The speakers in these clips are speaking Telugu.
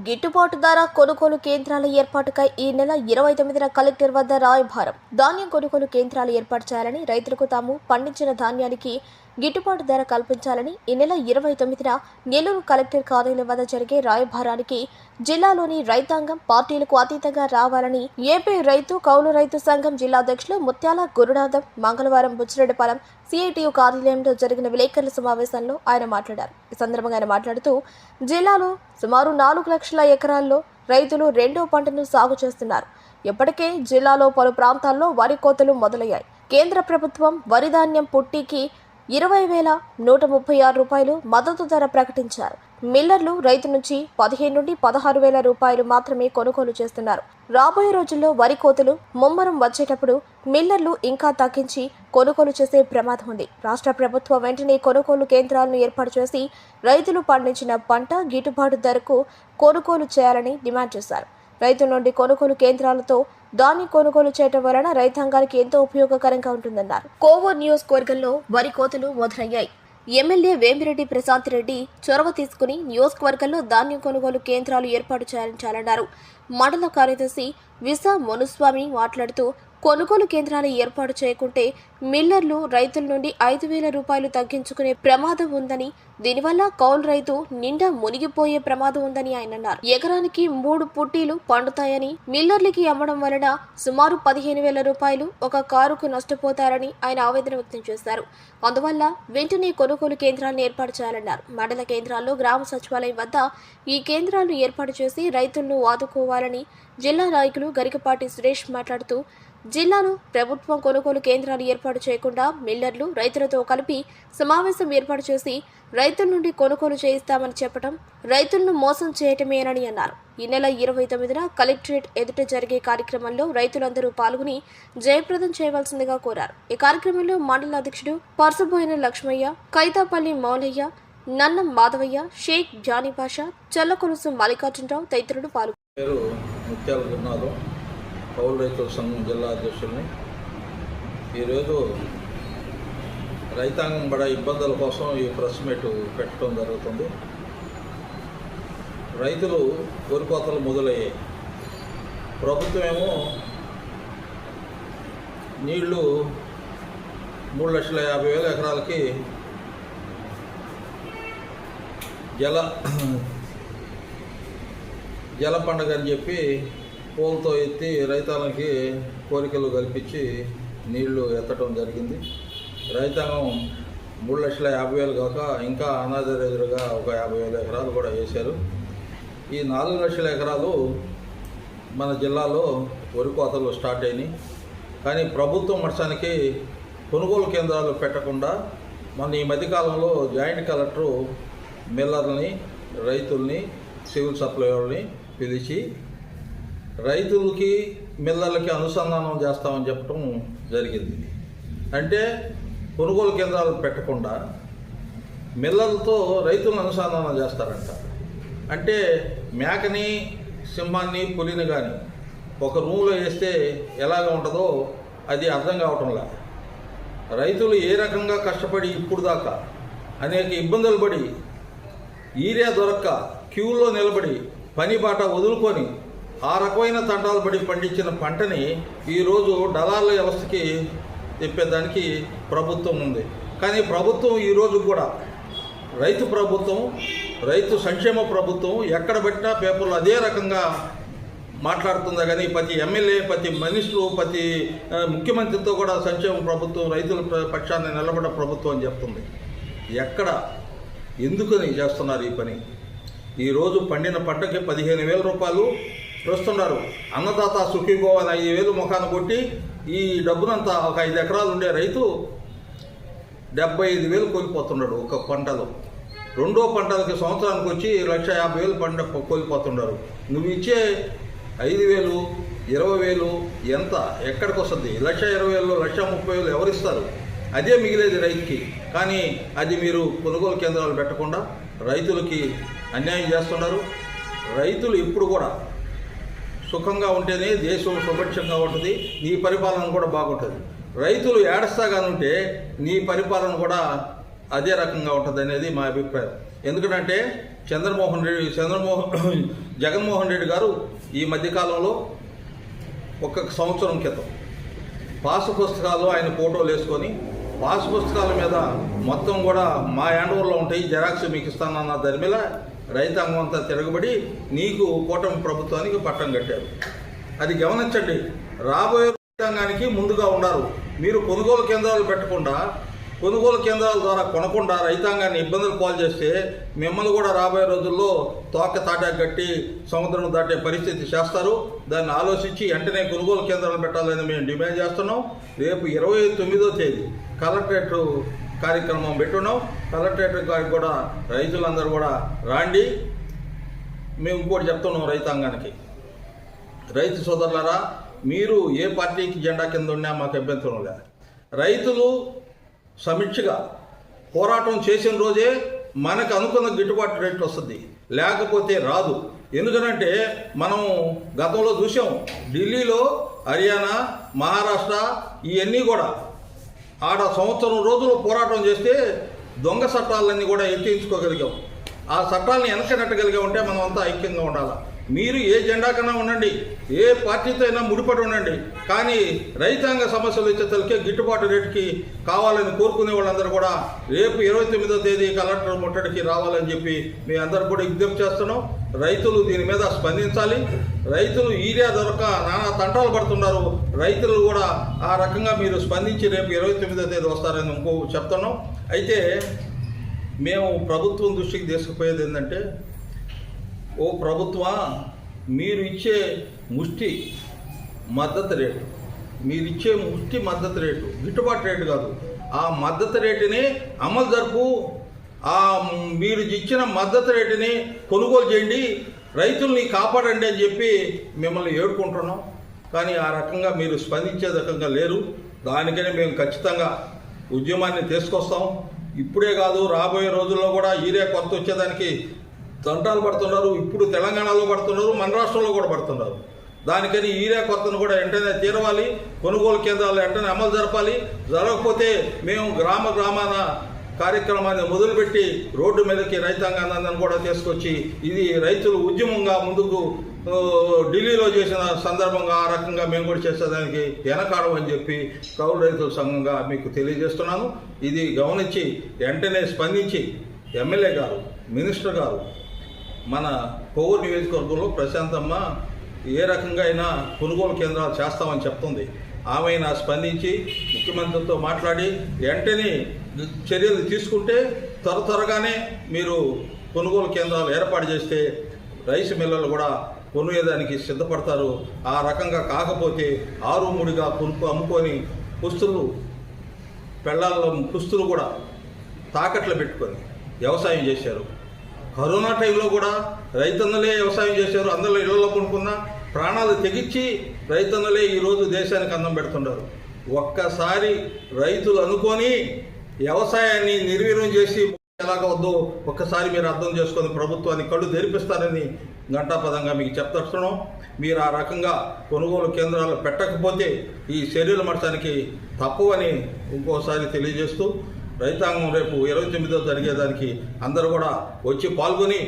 గిట్టుబాటు ధర కొనుగోలు కేంద్రాల ఏర్పాటుకై ఈ నెల ఇరవై తొమ్మిదిన కలెక్టర్ వద్ద రాయభారం ధాన్యం కొనుగోలు కేంద్రాలు ఏర్పాటు చేయాలని రైతులకు తాము పండించిన ధాన్యానికి గిట్టుబాటు ధర కల్పించాలని ఈ నెల ఇరవై తొమ్మిదిన నెల్లూరు కలెక్టర్ కార్యాలయం వద్ద జరిగే రాయభారానికి జిల్లాలోని రైతాంగం పార్టీలకు అతీతంగా రావాలని ఏపీ రైతు కౌలు రైతు సంఘం జిల్లా అధ్యక్షులు ముత్యాల గురునాథం మంగళవారం బుచ్చిరెడ్డిపాలెం సిఐటియు కార్యాలయంలో జరిగిన విలేకరుల సమావేశంలో ఆయన మాట్లాడారు. ఈ సందర్భంగా ఆయన మాట్లాడుతూ జిల్లాలో సుమారు నాలుగు లక్షల ఎకరాల్లో రైతులు రెండో పంటను సాగు చేస్తున్నారు. ఇప్పటికే జిల్లాలో పలు ప్రాంతాల్లో వరి కోతలు మొదలయ్యాయి. కేంద్ర ప్రభుత్వం వరి ధాన్యం పుట్టికి ఇరవై వేల నూట ముప్పై ఆరు రూపాయలు మద్దతు ధర ప్రకటించారు. మిల్లర్లు రైతు నుంచి పదిహేను నుండి పదహారు వేల రూపాయలు మాత్రమే కొనుగోలు చేస్తున్నారు. రాబోయే రోజుల్లో వరి కోతలు ముమ్మరం వచ్చేటప్పుడు మిల్లర్లు ఇంకా తగ్గించి కొనుగోలు చేసే ప్రమాదం ఉంది. రాష్ట్ర ప్రభుత్వం వెంటనే కొనుగోలు కేంద్రాలను ఏర్పాటు చేసి రైతులు పండించిన పంట గిట్టుబాటు ధరకు కొనుగోలు చేయాలని డిమాండ్ చేశారు. రైతుల నుండి కొనుగోలు కేంద్రాలతో ధాన్యం కొనుగోలు చేయడం వలన రైతాంగానికి ఎంతో ఉపయోగకరంగా ఉంటుందన్నారు. కోవూర్ నియోజకవర్గంలో వరి కోతలు మొదలయ్యాయి. ఎమ్మెల్యే వేమిరెడ్డి ప్రశాంత్ రెడ్డి చొరవ తీసుకుని నియోజకవర్గంలో ధాన్యం కొనుగోలు కేంద్రాలు ఏర్పాటు చేయించాలన్నారు మండల కార్యదర్శి విసా మునుస్వామి మాట్లాడుతూ కొనుగోలు కేంద్రాలు ఏర్పాటు చేయకుంటే మిల్లర్లు రైతుల నుండి ఐదు వేల రూపాయలు తగ్గించుకునే ప్రమాదం ఉందని దీనివల్ల కౌలు రైతు నిండా మునిగిపోయే ప్రమాదం ఉందని ఆయన అన్నారు. ఎకరానికి మూడు పుట్టీలు పండుతాయని మిల్లర్లకి అమ్మడం వలన సుమారు పదిహేను వేల రూపాయలు ఒక కారుకు నష్టపోతారని ఆయన ఆవేదన వ్యక్తం చేశారు. అందువల్ల వెంటనే కొనుగోలు కేంద్రాలను ఏర్పాటు చేయాలన్నారు. మండల కేంద్రాల్లో గ్రామ సచివాలయం వద్ద ఈ కేంద్రాలను ఏర్పాటు చేసి రైతులను ఆదుకోవాలని జిల్లా నాయకులు గరికపాటి సురేష్ మాట్లాడుతూ జిల్లాలో ప్రభుత్వం కొనుగోలు కేంద్రాలు ఏర్పాటు చేయకుండా మిల్లర్లు రైతులతో కలిపి సమావేశం ఏర్పాటు చేసి రైతుల నుండి కొనుగోలు చేయిస్తామని చెప్పడం రైతులను మోసం చేయటమేనని అన్నారు. ఈ నెల ఇరవై తొమ్మిదిన కలెక్టరేట్ ఎదుట జరిగే కార్యక్రమంలో రైతులందరూ పాల్గొని జయప్రదం చేయవలసిందిగా కోరారు. ఈ కార్యక్రమంలో మండల అధ్యక్షుడు పరసబోయిన లక్ష్మయ్య కైతాపల్లి మౌలయ్య నన్నం మాధవయ్య షేక్ జానీ పాషా చల్లకొలుసు మల్లికార్జునరావు తదితరులు పాల్గొన్నారు కౌలు రైతుల సంఘం జిల్లా అధ్యక్షుడిని ఈరోజు రైతాంగం బడా ఇబ్బందుల కోసం ఈ ప్రెస్ మీట్ పెట్టడం జరుగుతుంది. రైతులు వరి కోతలు మొదలయ్యాయి. ప్రభుత్వం ఏమో నీళ్ళు మూడు లక్షల యాభై వేల ఎకరాలకి జల జల పండుగ అని చెప్పి పూలతో ఎత్తి రైతాంగానికి కోరికలు కల్పించి నీళ్ళు ఎత్తడం జరిగింది. రైతాంగం మూడు లక్షల యాభై వేలు కాక ఇంకా అనాథరెదురుగా ఒక యాభై వేల ఎకరాలు కూడా వేశారు. ఈ నాలుగు లక్షల ఎకరాలు మన జిల్లాలో వరి కోతలు స్టార్ట్ అయినాయి. కానీ ప్రభుత్వం వర్షానికి కొనుగోలు కేంద్రాలు పెట్టకుండా మన ఈ మధ్యకాలంలో జాయింట్ కలెక్టరు మిల్లర్ని రైతుల్ని సివిల్ సప్లైవర్ని పిలిచి రైతులకి మిల్లర్లకి అనుసంధానం చేస్తామని చెప్పడం జరిగింది. అంటే కొనుగోలు కేంద్రాలు పెట్టకుండా మిల్లర్లతో రైతులను అనుసంధానం చేస్తారంట. అంటే మేకని సింహాన్ని పులిని కానీ ఒక రూమ్లో వేస్తే ఎలాగ ఉంటుందో అది అర్థం కావటంలా రైతులు ఏ రకంగా కష్టపడి ఇప్పుడు దాకా అనేక ఇబ్బందులు పడి ఈరియా దొరక్క క్యూలో నిలబడి పని బాట వదులుకొని ఆ రకమైన తండాలు పడి పండించిన పంటని ఈరోజు దళాల వ్యవస్థకి తెప్పేదానికి ప్రభుత్వం ఉంది. కానీ ప్రభుత్వం ఈరోజు కూడా రైతు ప్రభుత్వం రైతు సంక్షేమ ప్రభుత్వం ఎక్కడ పెట్టినా పేపర్లు అదే రకంగా మాట్లాడుతుందా కానీ ప్రతి ఎమ్మెల్యే ప్రతి మినిస్టరు ప్రతి ముఖ్యమంత్రితో కూడా సంక్షేమ ప్రభుత్వం రైతుల పక్షాన్ని నిలబడ ప్రభుత్వం అని చెప్తుంది. ఎక్కడ? ఎందుకని చేస్తున్నారు ఈ పని? ఈరోజు పండిన పంటకి పదిహేను వేల రూపాయలు వస్తున్నారు అన్నదాత సుఖీభో అని ఐదు వేలు ముఖాన్ని కొట్టి ఈ డబ్బునంతా ఒక ఐదు ఎకరాలు ఉండే రైతు డెబ్బై ఐదు వేలు కోల్పోతున్నాడు ఒక పంటలో. రెండో పంటలకి సంవత్సరానికి వచ్చి లక్ష యాభై వేలు పంట కోల్పోతున్నారు నువ్వు ఇచ్చే ఐదు వేలు ఇరవై వేలు ఎంత? ఎక్కడికి వస్తుంది? లక్ష ఇరవై వేలు లక్ష ముప్పై వేలు ఎవరిస్తారు? అదే మిగిలేది రైతుకి. కానీ అది మీరు కొనుగోలు కేంద్రాలు పెట్టకుండా రైతులకి అన్యాయం చేస్తున్నారు రైతులు ఇప్పుడు కూడా సుఖంగా ఉంటేనే దేశం సుభిక్షంగా ఉంటుంది నీ పరిపాలన కూడా బాగుంటుంది. రైతులు ఏడస్తాగానుంటే నీ పరిపాలన కూడా అదే రకంగా ఉంటుంది అనేది మా అభిప్రాయం. ఎందుకంటే చంద్రమోహన్ రెడ్డి చంద్రమోహన్ జగన్మోహన్ రెడ్డి గారు ఈ మధ్యకాలంలో ఒక సంవత్సరం క్రితం పాసు పుస్తకాలు ఆయన ఫోటోలు వేసుకొని పాసు పుస్తకాల మీద మొత్తం కూడా మా హ్యాండ్ఓవర్లో ఉంటాయి జెరాక్స్ మీకు ఇస్తానన్న దాని మీద రైతాంగం అంతా తిరగబడి నీకు కూటమి ప్రభుత్వానికి పట్టం కట్టారు. అది గమనించండి. రాబోయే రైతాంగానికి ముందుగా ఉన్నారు మీరు కొనుగోలు కేంద్రాలు పెట్టకుండా కొనుగోలు కేంద్రాల ద్వారా కొనకుండా రైతాంగాన్ని ఇబ్బందులు పాలు చేస్తే మిమ్మల్ని కూడా రాబోయే రోజుల్లో తోక తాటాకు కట్టి సముద్రం దాటే పరిస్థితి చేస్తారు. దాన్ని ఆలోచించి వెంటనే కొనుగోలు కేంద్రాలు పెట్టాలని మేము డిమాండ్ చేస్తున్నాం. రేపు ఇరవై తొమ్మిదో తేదీ కలెక్టరేట్ కార్యక్రమం పెట్టున్నాం. కలెక్టరేట్ గారికి కూడా రైతులందరూ కూడా రాండి. మేము ఇంకోటి చెప్తున్నాం రైతాంగానికి. రైతు సోదరులరా మీరు ఏ పార్టీకి జెండా కింద ఉన్నా మాకు అభ్యంతరం లేదు. రైతులు సమీక్షగా పోరాటం చేసిన రోజే మనకు అనుకున్న గిట్టుబాటు రేట్లు వస్తుంది. లేకపోతే రాదు. ఎందుకనంటే మనం గతంలో చూసాం ఢిల్లీలో హర్యానా మహారాష్ట్ర ఇవన్నీ కూడా ఆడ సంవత్సరం రోజులు పోరాటం చేస్తే దొంగ చట్టాలన్నీ కూడా ఎత్తించుకోగలిగాం. ఆ చట్టాలను వెనకనట్టగలిగా ఉంటే మనం అంతా ఐక్యంగా ఉండాలి? మీరు ఏ జెండా కన్నా ఉండండి ఏ పార్టీతో అయినా ముడిపడి ఉండండి. కానీ రైతాంగ సమస్యలు వచ్చేసరికి గిట్టుబాటు రేటుకి కావాలని కోరుకునే వాళ్ళందరూ కూడా రేపు ఇరవై తొమ్మిదో తేదీ కలెక్టర్ ముట్టడికి రావాలని చెప్పి మీ అందరు కూడా విజ్ఞప్తి చేస్తున్నాం. రైతులు దీని మీద స్పందించాలి. రైతులు ఈరియా దొరక నానా తంటాలు పడుతున్నారు. రైతులు కూడా ఆ రకంగా మీరు స్పందించి రేపు ఇరవై తొమ్మిదో తేదీ వస్తారని ఇంకో చెప్తున్నాం. అయితే మేము ప్రభుత్వం దృష్టికి తీసుకుపోయేది ఏంటంటే ఓ ప్రభుత్వ మీరు ఇచ్చే ముష్టి మద్దతు రేటు మీరు ఇచ్చే ముష్టి మద్దతు రేటు గిట్టుబాటు రేటు కాదు. ఆ మద్దతు రేటుని అమలు జరుపు ఆ మీరు ఇచ్చిన మద్దతు రేటుని కొనుగోలు చేయండి రైతుల్ని కాపాడండి అని చెప్పి మిమ్మల్ని ఏడుకుంటున్నాం. కానీ ఆ రకంగా మీరు స్పందించే రకంగా లేరు. దానికనే మేము ఖచ్చితంగా ఉద్యమాన్ని తీసుకొస్తాం. ఇప్పుడే కాదు రాబోయే రోజుల్లో కూడా ఈరే కొత్త వచ్చేదానికి తంటాలు పడుతున్నారు ఇప్పుడు తెలంగాణలో పడుతున్నారు మన రాష్ట్రంలో కూడా పడుతున్నారు. దానికని ఈరే కొత్తను కూడా వెంటనే తీరవాలి కొనుగోలు కేంద్రాలు వెంటనే అమలు జరపాలి. జరగకపోతే మేము గ్రామ గ్రామాన కార్యక్రమాన్ని మొదలుపెట్టి రోడ్డు మీదకి రైతాంగాన్ని కూడా తీసుకొచ్చి ఇది రైతులు ఉద్యమంగా ముందుకు ఢిల్లీలో చేసిన సందర్భంగా ఆ రకంగా మేము కూడా చేసేదానికి వెనకాడం అని చెప్పి కౌలు రైతుల సంఘంగా మీకు తెలియజేస్తున్నాను. ఇది గమనించి వెంటనే స్పందించి ఎమ్మెల్యే గారు మినిస్టర్ గారు మన కొవ్వూరు నియోజకవర్గంలో ప్రశాంతమ్మ ఏ రకంగా అయినా కొనుగోలు కేంద్రాలు చేస్తామని చెప్తుంది. ఆమె స్పందించి ముఖ్యమంత్రితో మాట్లాడి వెంటనే చర్యలు తీసుకుంటే త్వర త్వరగానే మీరు కొనుగోలు కేంద్రాలు ఏర్పాటు చేస్తే రైస్ మిల్లలు కూడా కొనుగేదానికి సిద్ధపడతారు. ఆ రకంగా కాకపోతే ఆరు ముడిగా కొనుక్కు అమ్ముకొని పుస్తులు పెళ్ళాల్లో పుస్తులు కూడా తాకట్లు పెట్టుకొని వ్యవసాయం చేశారు. కరోనా టైంలో కూడా రైతన్నలే వ్యవసాయం చేశారు అందరిలో ఇళ్ళలో కొనుక్కున్న ప్రాణాలు తెగించి రైతన్నలే ఈరోజు దేశానికి అందం పెడుతున్నారు ఒక్కసారి రైతులు అనుకొని వ్యవసాయాన్ని నిర్వీర్యం చేసి ఎలాగ వద్దో ఒక్కసారి మీరు అర్థం చేసుకొని ప్రభుత్వాన్ని కళ్ళు తెరిపిస్తారని ఘంటాపదంగా మీకు చెప్తున్నాం. మీరు ఆ రకంగా కొనుగోలు కేంద్రాలు పెట్టకపోతే ఈ చర్యలు మట్టడానికి తప్పవని ఇంకోసారి తెలియజేస్తూ రైతాంగం రేపు ఇరవై తొమ్మిదో జరిగేదానికి అందరూ కూడా వచ్చి పాల్గొని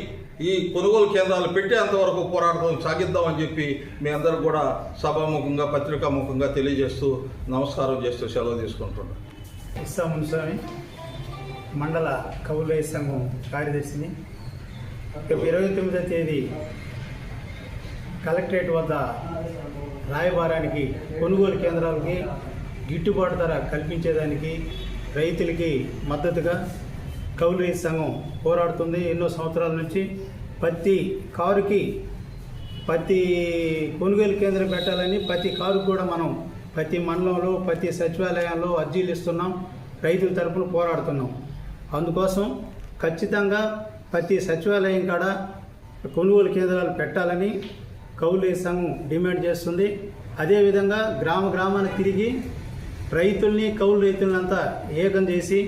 ఈ కొనుగోలు కేంద్రాలు పెట్టేంతవరకు పోరాటం సాగిద్దామని చెప్పి మీ అందరూ కూడా సభాముఖంగా పత్రికాముఖంగా తెలియజేస్తూ నమస్కారం చేస్తూ సెలవు తీసుకుంటున్నాను. ఇస్సా మున్స్వామి మండల కౌలయ సంఘం కార్యదర్శిని. రేపు ఇరవై తొమ్మిదో తేదీ కలెక్టరేట్ వద్ద రాయబారానికి కొనుగోలు కేంద్రాలకి గిట్టుబాటు ధర కల్పించేదానికి రైతులకి మద్దతుగా కౌలు రైతు సంఘం పోరాడుతుంది. ఎన్నో సంవత్సరాల నుంచి ప్రతి కారుకి ప్రతి కొనుగోలు కేంద్రం పెట్టాలని ప్రతి కారు కూడా మనం ప్రతి మండలంలో ప్రతి సచివాలయంలో అర్జీలు ఇస్తున్నాం. రైతుల తరపున పోరాడుతున్నాం. అందుకోసం ఖచ్చితంగా ప్రతి సచివాలయం కాడ కొనుగోలు కేంద్రాలు పెట్టాలని కౌలు సంఘం డిమాండ్ చేస్తుంది. అదేవిధంగా గ్రామ గ్రామాన్ని తిరిగి రైతుల్ని కౌలు రైతులంతా ఏకం చేసి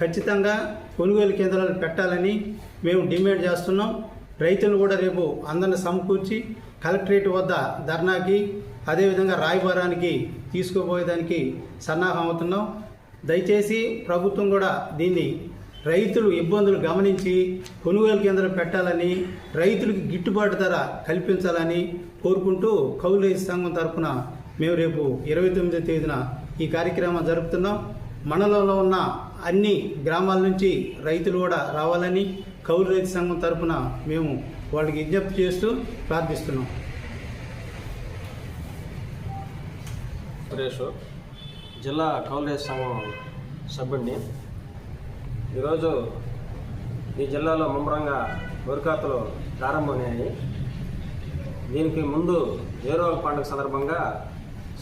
ఖచ్చితంగా కొనుగోలు కేంద్రాలు పెట్టాలని మేము డిమాండ్ చేస్తున్నాం. రైతులను కూడా రేపు అందరిని సమకూర్చి కలెక్టరేట్ వద్ద ధర్నాకి అదేవిధంగా రాయబారానికి తీసుకుపోయేదానికి సన్నాహం అవుతున్నాం. దయచేసి ప్రభుత్వం కూడా దీన్ని రైతులు ఇబ్బందులు గమనించి కొనుగోలు కేంద్రం పెట్టాలని రైతులకు గిట్టుబాటు ధర కల్పించాలని కోరుకుంటూ కౌలు రైతు సంఘం తరఫున మేము రేపు ఇరవై తొమ్మిదో తేదీన ఈ కార్యక్రమం జరుపుతున్నాం. మండలంలో ఉన్న అన్ని గ్రామాల నుంచి రైతులు కూడా రావాలని కౌలు రైతు సంఘం తరపున మేము వాళ్ళకి విజ్ఞప్తి చేస్తూ ప్రార్థిస్తున్నాం. సురేష్ జిల్లా కౌలేజ్ సంఘం సభ్యుడిని. ఈరోజు ఈ జిల్లాలో ముమ్మరంగా వరికాతలు ప్రారంభమయ్యాయి. దీనికి ముందు ఏరోల పండుగ సందర్భంగా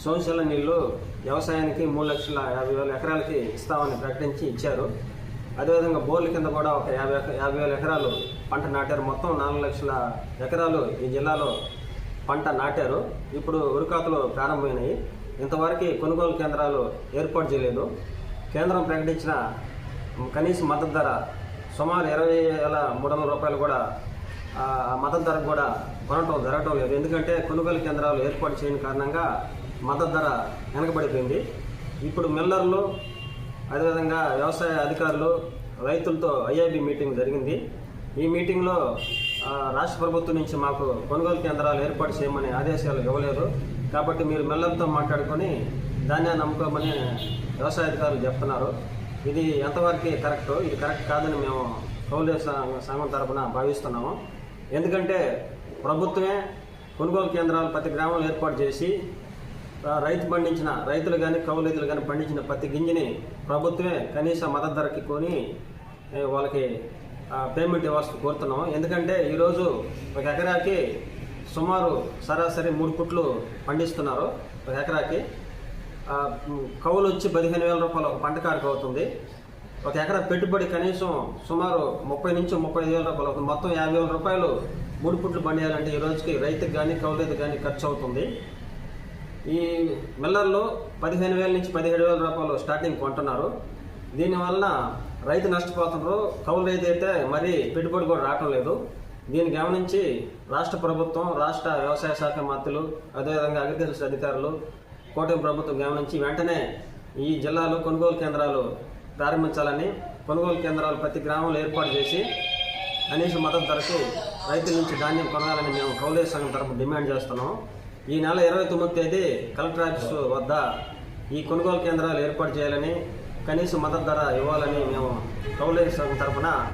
సోషల్ నీళ్ళు వ్యవసాయానికి మూడు లక్షల యాభై వేల ఎకరాలకి ఇస్తామని ప్రకటించి ఇచ్చారు. అదేవిధంగా బోర్ల కింద కూడా ఒక యాభై యాభై వేల ఎకరాలు పంట నాటారు. మొత్తం నాలుగు లక్షల ఎకరాలు ఈ జిల్లాలో పంట నాటారు. ఇప్పుడు ఉరికాతలు ప్రారంభమైనాయి. ఇంతవరకు కొనుగోలు కేంద్రాలు ఏర్పాటు చేయలేదు. కేంద్రం ప్రకటించిన కనీస మద్దతు ధర సుమారు ఇరవై వేల మూడు వందల రూపాయలు కూడా మద్దతు ధరకు కూడా కొనటం జరగటం లేదు. ఎందుకంటే కొనుగోలు కేంద్రాలు ఏర్పాటు చేయని కారణంగా మద్దతు ధర వెనకబడిపోయింది. ఇప్పుడు మిల్లర్లు అదేవిధంగా వ్యవసాయ అధికారులు రైతులతో ఐఐబి మీటింగ్ జరిగింది. ఈ మీటింగ్లో రాష్ట్ర ప్రభుత్వం నుంచి మాకు కొనుగోలు కేంద్రాలు ఏర్పాటు చేయమని ఆదేశాలు ఇవ్వలేదు. కాబట్టి మీరు మిల్లర్తో మాట్లాడుకొని ధాన్యాన్ని నమ్ముకోమని వ్యవసాయ అధికారులు చెప్తున్నారు. ఇది ఎంతవరకు కరెక్ట్? ఇది కరెక్ట్ కాదని మేము కౌలు సంఘం తరపున భావిస్తున్నాము. ఎందుకంటే ప్రభుత్వమే కొనుగోలు కేంద్రాలు ప్రతి గ్రామంలో ఏర్పాటు చేసి రైతు పండించిన రైతులు కానీ కౌలు రైతులు కానీ పండించిన ప్రతి గింజని ప్రభుత్వమే కనీస మద్దతు ధరకి కొని వాళ్ళకి పేమెంట్ ఇవ్వాల్సి కోరుతున్నాం ఎందుకంటే ఈరోజు ఒక ఎకరాకి సుమారు సరాసరి మూడు పుట్లు పండిస్తున్నారు. ఒక ఎకరాకి కవులు కౌలు వచ్చి పదిహేను వేల రూపాయలు ఒక పంట కారుకు అవుతుంది. ఒక ఎకరా పెట్టుబడి కనీసం సుమారు ముప్పై నుంచి ముప్పై ఐదు వేల రూపాయలు అవుతుంది. మొత్తం యాభై వేల రూపాయలు మూడు పుట్లు పండియాలంటే ఈ రోజుకి రైతుకు కానీ కౌలు కానీ ఖర్చు అవుతుంది. ఈ మిల్లర్లు పదిహేను వేల నుంచి పదిహేడు వేల రూపాయలు స్టార్టింగ్ కొంటున్నారు. దీనివల్ల రైతు నష్టపోతున్నారు. కౌలు రైతు అయితే మరీ పెట్టుబడి కూడా రావటం లేదు. దీన్ని గమనించి రాష్ట్ర ప్రభుత్వం రాష్ట్ర వ్యవసాయ శాఖ మంత్రులు అదేవిధంగా అగ్రికల్చర్ అధికారులు కూటమి ప్రభుత్వం గమనించి వెంటనే ఈ జిల్లాలో కొనుగోలు కేంద్రాలు ప్రారంభించాలని కొనుగోలు కేంద్రాలు ప్రతి గ్రామంలో ఏర్పాటు చేసి కనీస మద్దతు ధరకు రైతుల నుంచి ధాన్యం కొనాలని మేము కౌలేజ్ సంఘం తరపు డిమాండ్ చేస్తున్నాం. ఈ నెల ఇరవై తొమ్మిది తేదీ కలెక్టర్ ఆఫీసు వద్ద ఈ కొనుగోలు కేంద్రాలు ఏర్పాటు చేయాలని కనీస మద్దతు ధర ఇవ్వాలని మేము కౌలేజ్ సంఘం తరఫున